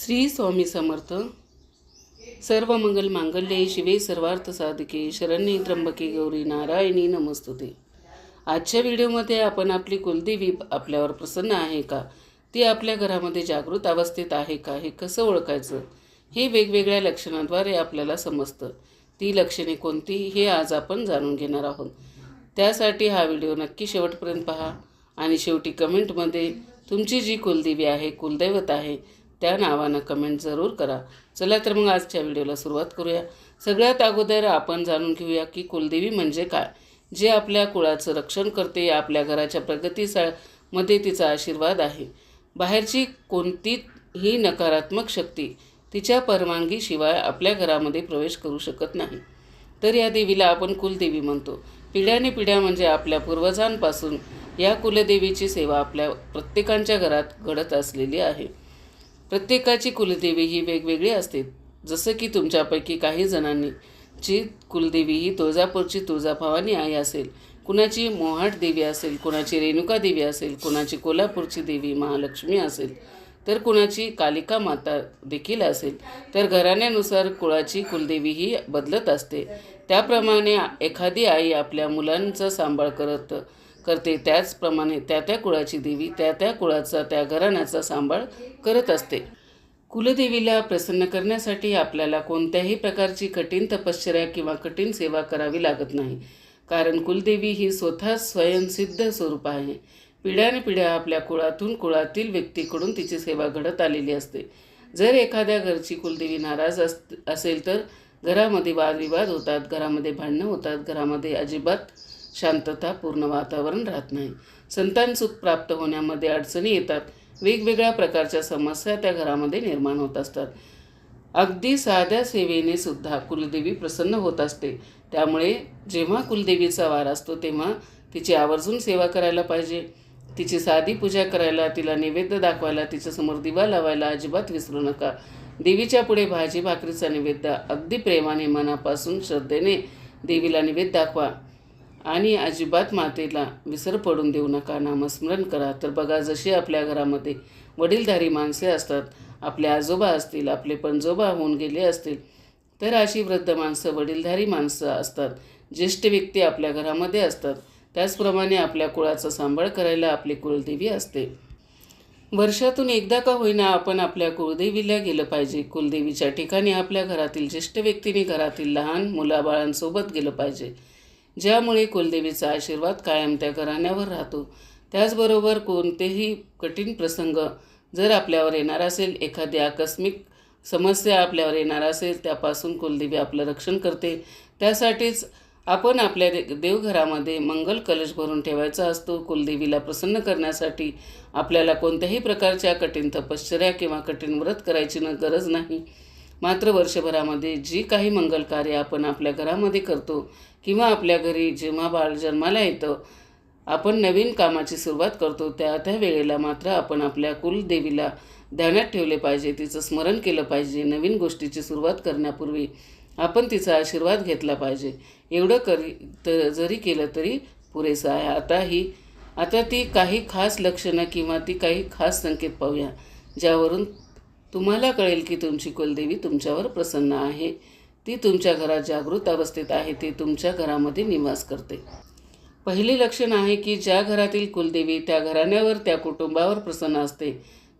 श्री स्वामी समर्थ. सर्व मंगल मांगल्ये शिवे सर्वार्थ साधके. शरण्ये त्र्यंबके गौरी नारायणी नमस्तुते. आजच्या व्हिडिओमध्ये आपण आपली कुलदेवी आपल्यावर प्रसन्न आहे का? ती आपल्या घरामध्ये जागृत अवस्थेत आहे का? हे कसं ओळखायचं? हे वेगवेगळ्या लक्षणांद्वारे आपल्याला समजतं. ती लक्षणे कोणती हे आज आपण जाणून घेणार आहोत. त्यासाठी हा व्हिडिओ नक्की शेवटपर्यंत पहा आणि शेवटी कमेंटमध्ये तुमची जी कुलदेवी आहे कुलदैवत आहे त्या नावानं कमेंट जरूर करा. चला तर मग आजच्या व्हिडिओला सुरुवात करूया. सगळ्यात अगोदर आपण जाणून घेऊया की कुलदेवी म्हणजे काय? जे आपल्या कुळाचं रक्षण करते आपल्या घराच्या प्रगतीसा मध्ये तिचा आशीर्वाद आहे. बाहेरची कोणतीही नकारात्मक शक्ती तिच्या परवानगीशिवाय आपल्या घरामध्ये प्रवेश करू शकत नाही. तर या देवीला आपण कुलदेवी म्हणतो. पिढ्याने पिढ्या म्हणजे आपल्या पूर्वजांपासून या कुलदेवीची सेवा आपल्या प्रत्येकांच्या घरात घडत असलेली आहे. प्रत्येकाची कुलदेवी ही वेगवेगळी असते. जसं की तुमच्यापैकी काही जणांनी ची कुलदेवी ही तुळजापूरची तुळजाभवानी आई असेल. कुणाची मोहाट देवी असेल कुणाची रेणुका देवी असेल कुणाची कोल्हापूरची देवी महालक्ष्मी असेल तर कुणाची कालिका माता देखील असेल. तर घराण्यानुसार कुळाची कुलदेवी ही बदलत असते. त्याप्रमाणे एखादी आई आपल्या मुलांचा सांभाळ करत करते. त्याचप्रमाणे त्या त्या कुळाची देवी त्या त्या कुळाचा त्या घराण्याचा सांभाळ करत असते. कुलदेवीला प्रसन्न करण्यासाठी आपल्याला कोणत्याही प्रकारची कठीण तपश्चर्या किंवा कठीण सेवा करावी लागत नाही. कारण कुलदेवी ही स्वतः स्वयंसिद्ध स्वरूप आहे. पिढ्याने पिढ्या आपल्या कुळातून कुळातील व्यक्तीकडून तिची सेवा घडत आलेली असते. जर एखाद्या घरची कुलदेवी नाराज अस असेल तर घरामध्ये वादविवाद होतात घरामध्ये भांडणं होतात घरामध्ये अजिबात शांतता पूर्ण वातावरण राहत नाही. संतान सुख प्राप्त होण्यामध्ये अडचणी येतात. वेगवेगळ्या प्रकारच्या समस्या त्या घरामध्ये निर्माण होत असतात. अगदी साध्या सेवेने सुद्धा कुलदेवी प्रसन्न होत असते. त्यामुळे जेव्हा कुलदेवीचा वार असतो तेव्हा तिची आवर्जून सेवा करायला पाहिजे. तिची साधी पूजा करायला तिला नैवेद्य दाखवायला तिच्यासमोर दिवा लावायला अजिबात विसरू नका. देवीच्या पुढे भाजी भाकरीचा नैवेद्य अगदी प्रेमाने मनापासून श्रद्धेने देवीला नैवेद्य दाखवा. आणि अजिबात मातेला विसर पडून देऊ नका नामस्मरण करा. तर बघा जशी आपल्या घरामध्ये वडीलधारी माणसे असतात आपले आजोबा असतील आपले पणजोबा होऊन गेले असतील तर अशी वृद्ध माणसं वडीलधारी माणसं असतात. ज्येष्ठ व्यक्ती आपल्या घरामध्ये असतात. त्याचप्रमाणे आपल्या कुळाचा सांभाळ करायला आपली कुलदेवी असते. वर्षातून एकदा का होईना आपण आपल्या कुलदेवीला गेलं पाहिजे. कुलदेवीच्या ठिकाणी आपल्या घरातील ज्येष्ठ व्यक्तीने घरातील लहान मुलाबाळांसोबत गेलं पाहिजे. ज्यामुळे कुलदेवीचा आशीर्वाद कायम त्या घराण्यावर राहतो. त्याचबरोबर कोणतेही कठीण प्रसंग जर आपल्यावर येणार असेल एखादी आकस्मिक समस्या आपल्यावर येणार असेल त्यापासून कुलदेवी आपलं रक्षण करते. त्यासाठीच आपण आपल्या दे देवघरामध्ये मंगल कलश भरून ठेवायचा असतो. कुलदेवीला प्रसन्न करण्यासाठी आपल्याला कोणत्याही प्रकारच्या कठीण तपश्चर्या किंवा कठीण व्रत करायची न गरज नाही. मात्र वर्षभरामध्ये जी काही मंगल कार्य आपण आपल्या घरामध्ये करतो किंवा आपल्या घरी जेव्हा बाळ जन्माला येतं आपण नवीन कामाची सुरुवात करतो त्या त्या वेळेला मात्र आपण आपल्या कुलदेवीला ध्यानात ठेवले पाहिजे तिचं स्मरण केलं पाहिजे नवीन गोष्टीची सुरुवात करण्यापूर्वी आपण तिचा आशीर्वाद घेतला पाहिजे. एवढं करी तर जरी केलं तरी पुरेसं आहे. आता ही आता ती काही खास लक्षणं किंवा ती काही खास संकेत पाहूया ज्यावरून तुम्हाला कळेल की तुमची कुलदेवी तुमच्यावर प्रसन्न आहे. ती तुमच्या घरात जागृत अवस्थेत आहे ती तुमच्या घरामध्ये निवास करते. पहिले लक्षण आहे की ज्या घरातील कुलदेवी त्या घराण्यावर त्या कुटुंबावर प्रसन्न असते.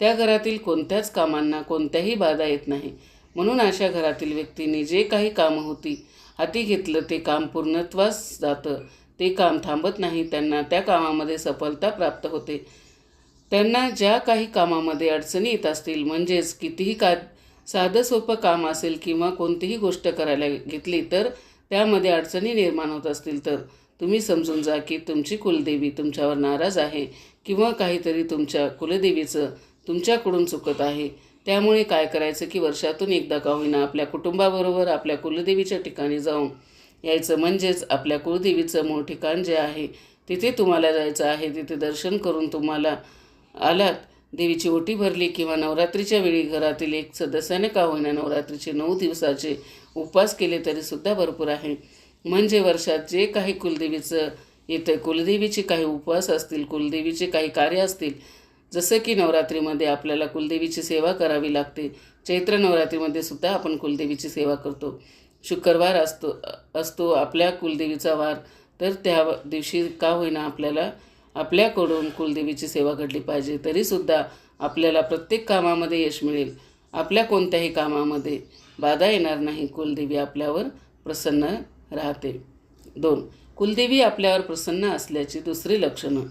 त्या घरातील कोणत्याच कामांना कोणत्याही बाधा येत नाही. म्हणून अशा घरातील व्यक्तीने जे काही कामं होती हाती घेतलं ते काम पूर्णत्वास जातं. ते काम थांबत नाही त्यांना त्या कामामध्ये सफलता प्राप्त होते. त्यांना ज्या काही कामामध्ये अडचणी येत असतील म्हणजेच कितीही का साधं सोपं काम असेल किंवा कोणतीही गोष्ट करायला घेतली तर त्यामध्ये अडचणी निर्माण होत असतील तर तुम्ही समजून जा की तुमची कुलदेवी तुमच्यावर नाराज आहे किंवा काहीतरी तुमच्या कुलदेवीचं तुमच्याकडून चुकत आहे. त्यामुळे काय करायचं की वर्षातून एकदा का होईना आपल्या कुटुंबाबरोबर आपल्या कुलदेवीच्या ठिकाणी जाऊन यायचं. म्हणजेच आपल्या कुलदेवीचं मूळ ठिकाण जे आहे तिथे तुम्हाला जायचं आहे. तिथे दर्शन करून तुम्हाला आलात देवीची ओटी भरली किंवा नवरात्रीच्या वेळी घरातील एक सदस्याने का होईना नवरात्रीचे नऊ दिवसाचे उपवास केले तरीसुद्धा भरपूर आहे. म्हणजे वर्षात जे काही कुलदेवीचं येतं कुलदेवीचे काही उपवास असतील कुलदेवीचे काही कार्य असतील जसं की नवरात्रीमध्ये आपल्याला कुलदेवीची सेवा करावी लागते चैत्र नवरात्रीमध्ये सुद्धा आपण कुलदेवीची सेवा करतो. शुक्रवार असतो असतो आपल्या कुलदेवीचा वार तर त्या दिवशी का होईना आपल्याला आपल्याकडून कुलदेवीची सेवा घडली पाहिजे तरीसुद्धा आपल्याला प्रत्येक कामामध्ये यश मिळेल. आपल्या कोणत्याही कामामध्ये बाधा येणार नाही. कुलदेवी आपल्यावर प्रसन्न राहते दोन कुलदेवी आपल्यावर प्रसन्न असल्याची दुसरी लक्षणं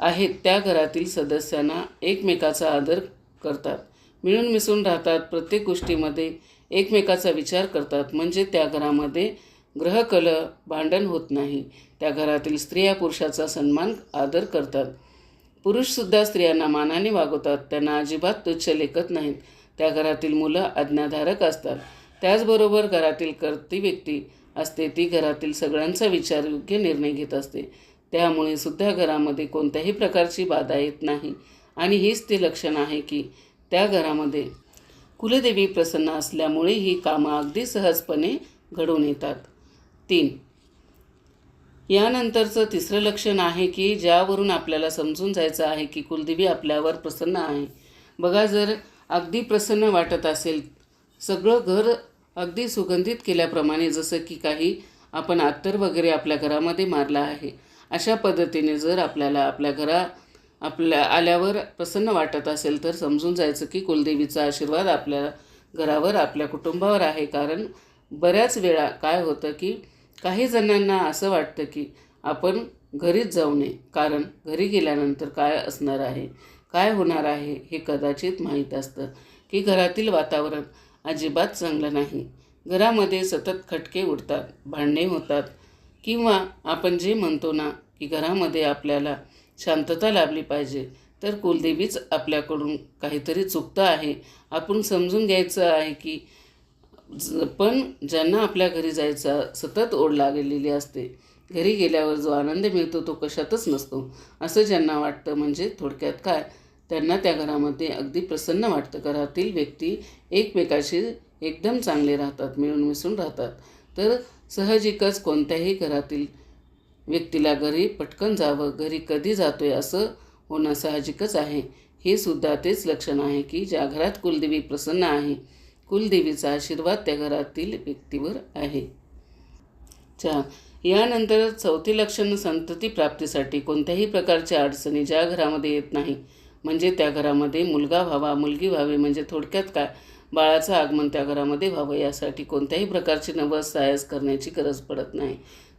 आहेत. त्या घरातील सदस्यांना एकमेकाचा आदर करतात. मिळून मिसळून राहतात. प्रत्येक गोष्टीमध्ये एकमेकाचा विचार करतात. म्हणजे त्या घरामध्ये ग्रहकल भांडण होत नाही. त्या घरातील स्त्रिया पुरुषाचा सन्मान आदर करतात. पुरुषसुद्धा स्त्रियांना मानाने वागवतात. त्यांना अजिबात तुच्छ लेखत नाहीत. त्या घरातील मुलं आज्ञाधारक असतात. त्याचबरोबर घरातील करती व्यक्ती असते. ती घरातील सगळ्यांचा विचार योग्य निर्णय घेत असते. त्यामुळे सुद्धा घरामध्ये कोणत्याही प्रकारची बाधा येत नाही. आणि हीच ते लक्षण आहे की त्या घरामध्ये कुलदेवी प्रसन्न असल्यामुळे ही कामं अगदी सहजपणे घडून येतात. तीन. यानंतरचं तिसरं लक्षण आहे की ज्यावरून आपल्याला समजून जायचं आहे की कुलदेवी आपल्यावर प्रसन्न आहे. बघा जर अगदी प्रसन्न वाटत असेल सगळं घर अगदी सुगंधित केल्याप्रमाणे जसं की काही आपण अत्तर वगैरे आपल्या घरामध्ये मारला आहे अशा पद्धतीने जर आपल्याला आपल्या घरा आपल्या आल्यावर प्रसन्न वाटत असेल तर समजून जायचं की कुलदेवीचा आशीर्वाद आपल्या घरावर आपल्या कुटुंबावर आहे. कारण बऱ्याच वेळा काय होतं की काही जणांना असं वाटतं की आपण घरीच जाऊ नये. कारण घरी गेल्यानंतर काय असणार आहे? काय होणार आहे हे कदाचित माहीत असतं की घरातील वातावरण अजिबात चांगलं नाही. घरामध्ये सतत खटके उडतात भांडणे होतात किंवा आपण जे म्हणतो ना की घरामध्ये आपल्याला शांतता लाभली पाहिजे तर कुलदेवीच आपल्याकडून काहीतरी चुकतं आहे. आपण समजून घ्यायचं आहे की पण ज्यांना आपल्या घरी जायचा सतत ओढ लागलेली असते घरी गेल्यावर जो आनंद मिळतो तो कशातच नसतो. असं ज्यांना वाटतं म्हणजे थोडक्यात काय? त्यांना त्या घरामध्ये अगदी प्रसन्न वाटतं. घरातील व्यक्ती एकमेकाशी एकदम चांगले राहतात मिळून मिसळून राहतात. तर सहजिकच कोणत्याही घरातील व्यक्तीला घरी पटकन जावं घरी कधी जातोय असं होणं साहजिकच आहे. हे सुद्धा तेच लक्षण आहे की ज्या घरात कुलदेवी प्रसन्न आहे कुलदेवीचा आशीर्वाद त्या घरातील व्यक्तीवर आहे. चार यानंतर चौथी लक्षण संतती प्राप्तीसाठी कोणत्याही प्रकारच्या अडचणी ज्या घरामध्ये येत नाही म्हणजे त्या घरामध्ये मुलगा व्हावा मुलगी व्हावी म्हणजे थोडक्यात काय बाळाचं आगमन त्या घरामध्ये व्हावं यासाठी कोणत्याही प्रकारची नवस सायस करण्याची गरज पडत नाही.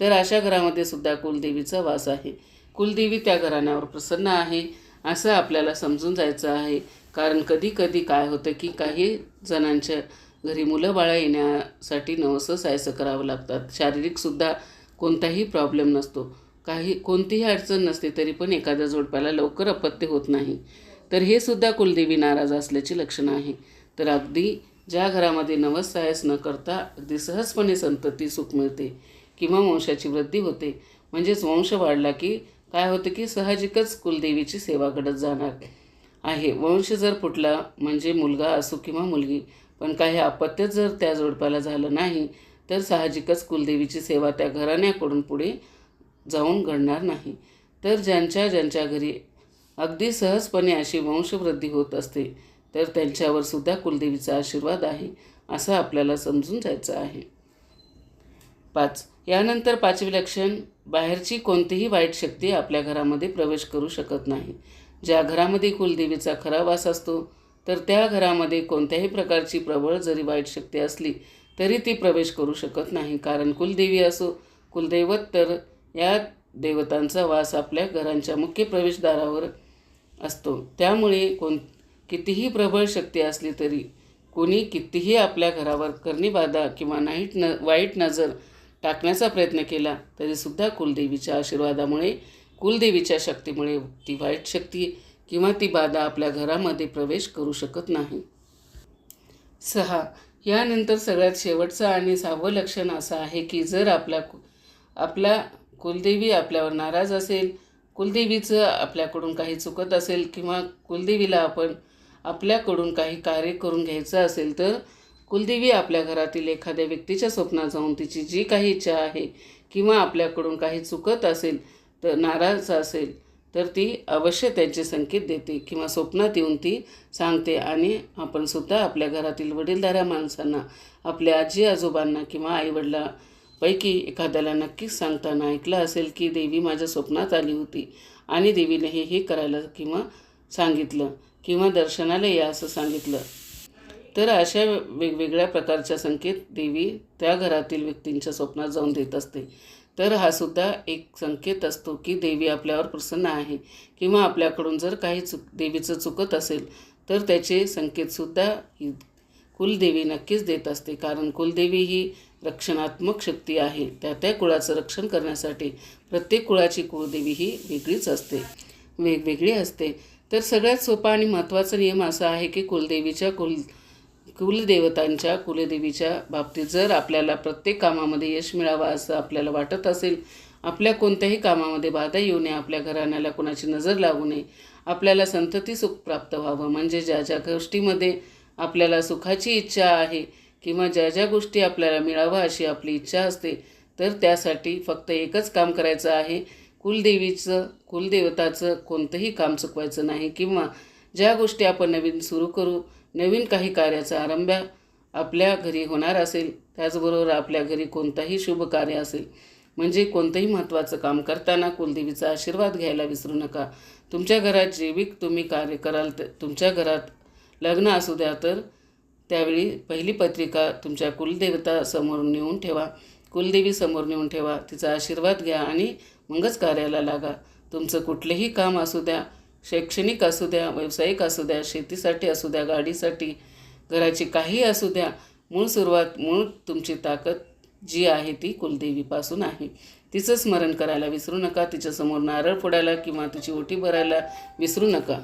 तर अशा घरामध्ये सुद्धा कुलदेवीचा वास आहे. कुलदेवी त्या घराण्यावर प्रसन्न आहे. असं आपल्याला समजून जायचं आहे. कारण कधी कधी काय होतं की काही जणांच्या घरी मुलं बाळं येण्यासाठी नवसं सायसं करावं लागतात. शारीरिकसुद्धा कोणताही प्रॉब्लेम नसतो. काही कोणतीही अडचण नसते तरी पण एखाद्या जोडप्याला लवकर अपत्य होत नाही. तर हे सुद्धा कुलदेवी नाराज असल्याची लक्षणं आहे. तर अगदी ज्या घरामध्ये नवस सायस न करता अगदी सहजपणे संतती सुख मिळते किंवा वंशाची वृद्धी होते. म्हणजेच वंश वाढला की काय होतं की साहजिकच कुलदेवीची सेवा घडत जाणार आहे. वंश जर फुटला म्हणजे मुलगा असो किंवा मुलगी पण काही अपत्य जर त्या जोडप्याला झालं नाही तर साहजिकच कुलदेवीची सेवा त्या घराण्याकडून पुढे जाऊन घडणार नाही. तर ज्यांच्या ज्यांच्या घरी अगदी सहजपणे अशी वंशवृद्धी होत असते तर त्यांच्यावर सुद्धा कुलदेवीचा आशीर्वाद आहे असं आपल्याला समजून जायचं आहे. पाच. यानंतर पाचवे लक्षण बाहेरची कोणतीही वाईट शक्ती आपल्या घरामध्ये प्रवेश करू शकत नाही. ज्या घरामध्ये कुलदेवीचा खरा वास असतो तर त्या घरामध्ये कोणत्याही प्रकारची प्रबळ जरी वाईट शक्ती असली तरी ती प्रवेश करू शकत नाही. कारण कुलदेवी असो कुलदैवत तर या देवतांचा वास आपल्या घरांच्या मुख्य प्रवेशद्वारावर असतो. त्यामुळे कोण कितीही प्रबळ शक्ती असली तरी कोणी कितीही आपल्या घरावर करणीबाधा किंवा नाईट न वाईट नजर टाकण्याचा प्रयत्न केला तरीसुद्धा कुलदेवीच्या आशीर्वादामुळे कुलदेवीच्या शक्तीमुळे ती वाईट शक्ती किंवा ती बाधा आपल्या घरामध्ये प्रवेश करू शकत नाही. सहा. यानंतर सगळ्यात शेवटचं आणि सहावं लक्षण असं आहे की जर आपल्या कु आपला कुलदेवी आपल्यावर नाराज असेल कुलदेवीचं आपल्याकडून काही चुकत असेल किंवा कुलदेवीला आपण आपल्याकडून काही कार्य करून घ्यायचं असेल तर कुलदेवी आपल्या घरातील एखाद्या व्यक्तीच्या स्वप्नात जाऊन तिची जी काही इच्छा आहे किंवा आपल्याकडून काही चुकत असेल तर नाराज असेल तर ती अवश्य त्यांचे संकेत देते किंवा स्वप्नात येऊन ती सांगते आणि आपण सुद्धा आपल्या घरातील वडीलधाऱ्या माणसांना आपल्या आजी आजोबांना किंवा आईवडिलापैकी एखाद्याला नक्कीच सांगताना ऐकलं असेल की देवी माझ्या स्वप्नात आली होती आणि देवीने हे हे करायला किंवा सांगितलं किंवा दर्शनाला या असं सांगितलं. तर अशा वेगवेगळ्या प्रकारच्या संकेत देवी त्या घरातील व्यक्तींच्या स्वप्नात जाऊन देत असते. तर हा सुद्धा एक संकेत असतो की देवी आपल्यावर प्रसन्न आहे किंवा आपल्याकडून जर काही चुक देवीचं चुकत असेल तर त्याचे संकेतसुद्धा ही कुलदेवी नक्कीच देत असते. कारण कुलदेवी ही रक्षणात्मक शक्ती आहे. त्या त्या कुळाचं रक्षण करण्यासाठी प्रत्येक कुळाची कुळदेवी ही वेगळीच असते वेगवेगळी असते. तर सगळ्यात सोपा आणि महत्त्वाचा नियम असा आहे की कुलदेवीच्या कुल कुलदेवतांच्या कुलदेवीच्या बाबतीत जर आपल्याला प्रत्येक कामामध्ये यश मिळावं असं आपल्याला वाटत असेल आपल्या कोणत्याही कामामध्ये बाधा येऊ नये आपल्या घराण्याला कोणाची नजर लागू नये आपल्याला संतती सुख प्राप्त व्हावं. म्हणजे ज्या ज्या गोष्टीमध्ये आपल्याला सुखाची इच्छा आहे किंवा ज्या ज्या गोष्टी आपल्याला मिळावं अशी आपली इच्छा असते तर त्यासाठी फक्त एकच काम करायचं आहे. कुलदेवीचं कुलदेवताचं कोणतंही काम चुकवायचं नाही किंवा ज्या गोष्टी आपण नवीन सुरू करू नवीन काही कार्याचा आरंभ आपल्या घरी होणार असेल त्याचबरोबर आपल्या घरी कोणताही शुभ कार्य असेल म्हणजे कोणतंही महत्त्वाचं काम करताना कुलदेवीचा आशीर्वाद घ्यायला विसरू नका. तुमच्या घरात जैविक तुम्ही कार्य कराल तर तुमच्या घरात लग्न असू द्या तर त्यावेळी पहिली पत्रिका तुमच्या कुलदेवता समोर नेऊन ठेवा. कुलदेवी समोर नेऊन ठेवा. तिचा आशीर्वाद घ्या आणि मगच कार्याला लागा. तुमचं कुठलंही काम असू द्या शैक्षणिक असू द्या व्यावसायिक असू द्या शेतीसाठी असू द्या गाडीसाठी घराची काही असू द्या मूळ सुरुवात मूळ तुमची ताकद जी आहे ती कुलदेवीपासून आहे. तिचं स्मरण करायला विसरू नका तिच्यासमोर नारळ फोडायला किंवा तिची ओटी भरायला विसरू नका.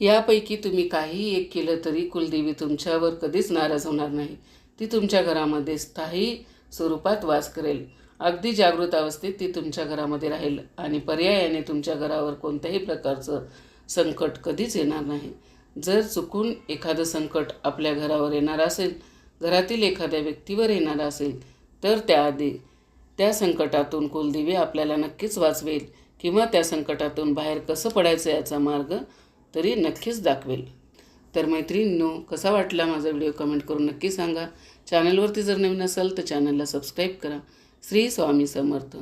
यापैकी तुम्ही काहीही एक केलं तरी कुलदेवी तुमच्यावर कधीच नाराज होणार नाही. ती तुमच्या घरामध्ये स्थायी स्वरूपात वास करेल. अगदी जागृत अवस्थेत ती तुमच्या घरामध्ये राहील आणि पर्यायाने तुमच्या घरावर कोणत्याही प्रकारचं संकट कधीच येणार नाही. जर चुकून एखादं संकट आपल्या घरावर येणार असेल घरातील एखाद्या व्यक्तीवर येणार असेल तर त्याआधी त्या संकटातून कुलदेवी आपल्याला नक्कीच वाचवेल किंवा त्या संकटातून बाहेर कसं पडायचं याचा मार्ग तरी नक्कीच दाखवेल. तर मैत्रिणींनो कसा वाटला माझा व्हिडिओ कमेंट करून नक्की सांगा. चॅनलवरती जर नवीन असाल तर चॅनलला सबस्क्राईब करा. श्री स्वामी समर्थ.